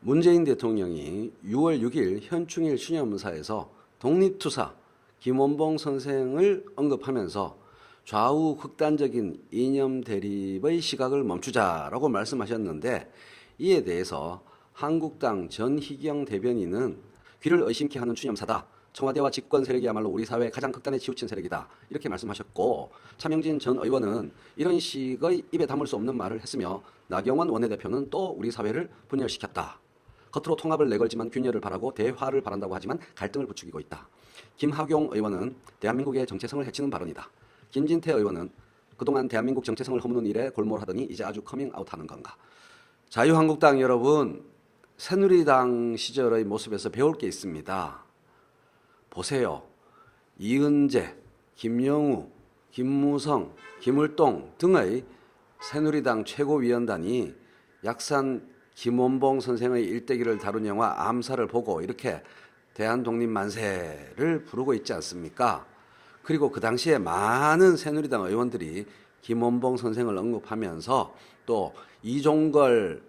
문재인 대통령이 6월 6일 현충일 추념사에서 독립투사 김원봉 선생을 언급하면서 좌우 극단적인 이념 대립의 시각을 멈추자라고 말씀하셨는데 이에 대해서 한국당 전희경 대변인은 귀를 의심케 하는 추념사다. 청와대와 집권 세력이야말로 우리 사회 가장 극단에 치우친 세력이다. 이렇게 말씀하셨고 차명진 전 의원은 이런 식의 입에 담을 수 없는 말을 했으며 나경원 원내대표는 또 우리 사회를 분열시켰다. 겉으로 통합을 내걸지만 균열을 바라고 대화를 바란다고 하지만 갈등을 부추기고 있다. 김학용 의원은 대한민국의 정체성을 해치는 발언이다. 김진태 의원은 그동안 대한민국 정체성을 허무는 일에 골몰하더니 이제 아주 커밍아웃하는 건가. 자유한국당 여러분 새누리당 시절의 모습에서 배울 게 있습니다. 보세요. 이은재, 김영우, 김무성, 김을동 등의 새누리당 최고위원단이 약산 김원봉 선생의 일대기를 다룬 영화 암살을 보고 이렇게 대한독립 만세를 부르고 있지 않습니까? 그리고 그 당시에 많은 새누리당 의원들이 김원봉 선생을 언급하면서 또 이종걸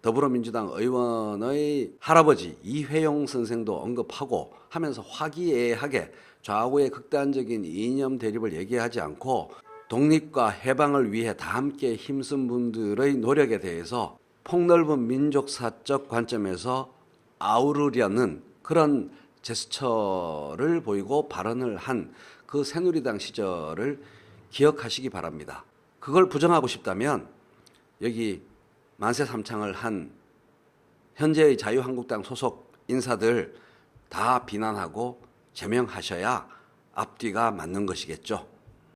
더불어민주당 의원의 할아버지 이회용 선생도 언급하고 하면서 화기애애하게 좌우의 극단적인 이념 대립을 얘기하지 않고 독립과 해방을 위해 다 함께 힘쓴 분들의 노력에 대해서 폭넓은 민족사적 관점에서 아우르려는 그런 제스처를 보이고 발언을 한 그 새누리당 시절을 기억하시기 바랍니다. 그걸 부정하고 싶다면 여기 만세 삼창을 한 현재의 자유한국당 소속 인사들 다 비난하고 제명하셔야 앞뒤가 맞는 것이겠죠.